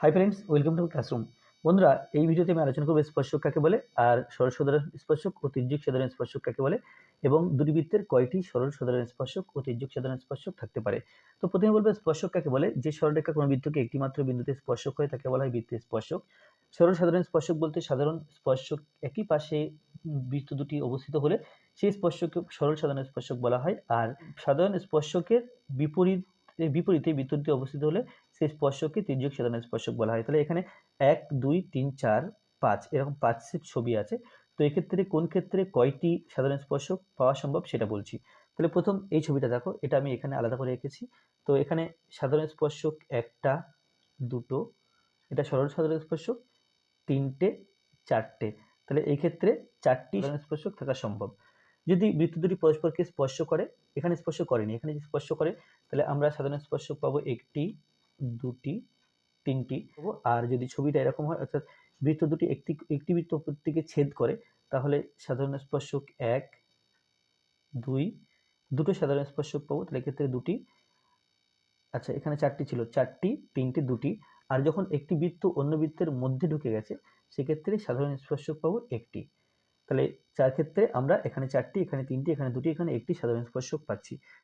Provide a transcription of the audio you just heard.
Hi friends welcome to classroom বন্ধুরা, এই ভিডিওতে আমি আলোচনা করব স্পর্শক কাকে বলে আর সরল সাধারণ স্পর্শক ও তির্যক সাধারণ স্পর্শক কাকে বলে এবং দুটি বৃত্তের কয়টি সরল সাধারণ স্পর্শক ও তির্যক সাধারণ স্পর্শক থাকতে পারে। তো প্রথমে বলব স্পর্শক কাকে বলে? যে সরলরেখা কোনো বৃত্তকে একটিমাত্র বিন্দুতে স্পর্শক হয় তাকে বলা হয় বৃত্তের স্পর্শক। সরল সাধারণ স্পর্শক বলতে সাধারণ স্পর্শক একই পাশে বৃত্ত দুটি অবস্থিত হলে সেই স্পর্শকে সরল সাধারণ স্পর্শক বলা হয়। আর সাধারণ স্পর্শকের বিপরীত বিপরীতে বৃত্ত দুটি অবস্থিত হলে সেই স্পর্শককে তির্যক সাধারণ স্পর্শক বলা হয়। তাহলে এখানে এক, দুই, তিন, চার, পাঁচ এরকম পাঁচ ছবি আছে। তো এক্ষেত্রে কোন ক্ষেত্রে কয়টি সাধারণ স্পর্শক পাওয়া সম্ভব সেটা বলছি। তাহলে প্রথম এই ছবিটা দেখো, এটা আমি এখানে আলাদা করে রেখেছি। তো এখানে সাধারণ স্পর্শক একটা, দুটো, এটা সরল সাধারণ স্পর্শক, তিনটে, চারটে। তাহলে এই ক্ষেত্রে চারটি সাধারণ স্পর্শক থাকা সম্ভব। যদি বৃত্ত দুটি পরস্পরকে স্পর্শ করে, এখানে স্পর্শ করেনি, এখানে যদি স্পর্শ করে, তাহলে আমরা সাধারণ স্পর্শক পাবো একটি, দুটি, তিনটি আর যদি ছবিটা এরকম হয়, অর্থাৎ বৃত্ত দুটি একটি একটি বৃত্ত দিকে ছেদ করে, তাহলে সাধারণ স্পর্শক এক, দুই, দুটো সাধারণ স্পর্শক পাবো, তাহলে এক্ষেত্রে দুটি। আচ্ছা এখানে চারটি ছিল, চারটি, তিনটি, দুটি। আর যখন একটি বৃত্ত অন্য বৃত্তের মধ্যে ঢুকে গেছে, সেক্ষেত্রে সাধারণ স্পর্শক পাবো একটি। তাহলে চার ক্ষেত্রে আমরা এখানে চারটি, এখানে তিনটি, এখানে দুটি, এখানে একটি সাধারণ স্পর্শক পাচ্ছি।